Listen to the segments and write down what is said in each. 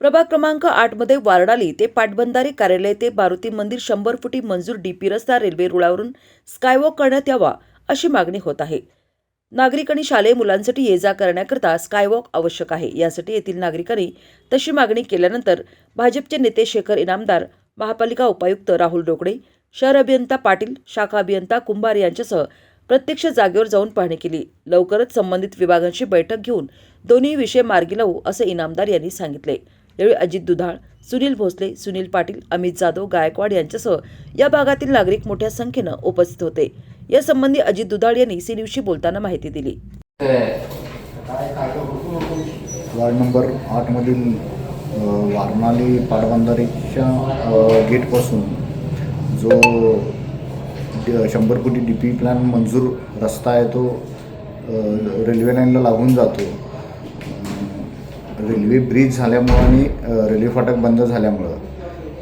प्रभाग क्रमांक आठमध्ये वारडाली ते पाटबंधारे कार्यालय ते मारुती मंदिर शंभर फुटी मंजूर डीपी रस्ता रेल्वे रुळावरून स्कायवॉक करण्यात यावा अशी मागणी होत आहे. नागरिक आणि शालेय मुलांसाठी ये जा करण्याकरता स्कायवॉक आवश्यक आहे. यासाठी येथील नागरिकांनी तशी मागणी केल्यानंतर भाजपचे नेते शेखर इनामदार महापालिका उपायुक्त राहुल डोकडे शहर अभियंता पाटील शाखा अभियंता कुंभार यांच्यासह प्रत्यक्ष जागेवर जाऊन पाहणी केली. लवकरच संबंधित विभागांची बैठक घेऊन दोन्ही विषय मार्गी लावू असे इनामदार यांनी सांगितले. यावेळी अजित दुधाळ सुनील भोसले सुनील पाटील अमित जाधव गायकवाड यांच्यासह या भागातील नागरिक मोठ्या संख्येनं उपस्थित होते. यासंबंधी अजित दुधाळ यांनी सी न्यूजशी बोलताना माहिती दिली. वार्ड नंबर आठमधील वारणाली पाटबंधारेच्या गेटपासून जो शंभर कोटी डी पी प्लॅन मंजूर रस्ता आहे तो रेल्वे लाईनला लागून जातो. रेल्वे ब्रिज झाल्यामुळं आणि रेल्वे फाटक बंद झाल्यामुळं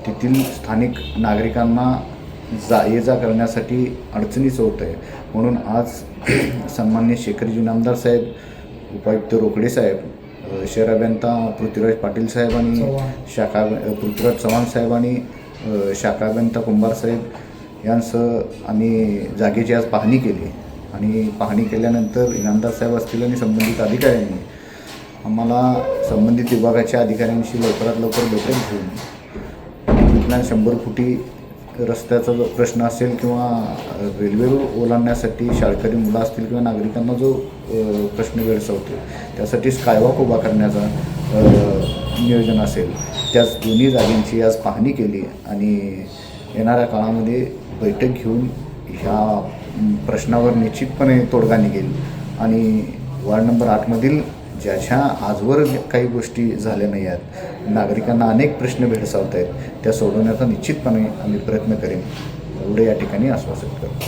तेथील स्थानिक नागरिकांना जा ये जा करण्यासाठी अडचणीचं होत आहे. म्हणून आज सन्मान्य शेखरजी नामदार साहेब उपायुक्त रोकडे साहेब शहर अभियंता पृथ्वीराज पाटील साहेब आणि शाखा पृथ्वीराज चव्हाण साहेब आणि शाखा अभियंता कुंभार साहेब यांसह आम्ही जागेची आज पाहणी केली. आणि पाहणी केल्यानंतर इनामदार साहेब असतील आणि संबंधित अधिकाऱ्यांनी आम्हाला संबंधित विभागाच्या अधिकाऱ्यांशी लवकरात लवकर बैठक घेऊन तिथला शंभर फुटी रस्त्याचा जो प्रश्न असेल किंवा रेल्वे ओलांडण्यासाठी शाळकरी मुलं असतील किंवा नागरिकांना जो प्रश्न भेडसावतो त्यासाठी स्कायवॉक उभा करण्याचा नियोजन असेल. त्याच दोन्ही जागेंची आज पाहणी केली आणि येणाऱ्या काळामध्ये बैठक घेऊन ह्या प्रश्नावर निश्चितपणे तोडगा निघेल. आणि वार्ड नंबर आठमधील ज्या ज्या आजवर काही गोष्टी झाल्या नाही आहेत. नागरिकांना अनेक प्रश्न भेडसावत आहेत त्या सोडवण्याचा निश्चितपणे आम्ही प्रयत्न करेन. एवढे या ठिकाणी आश्वासित करतो.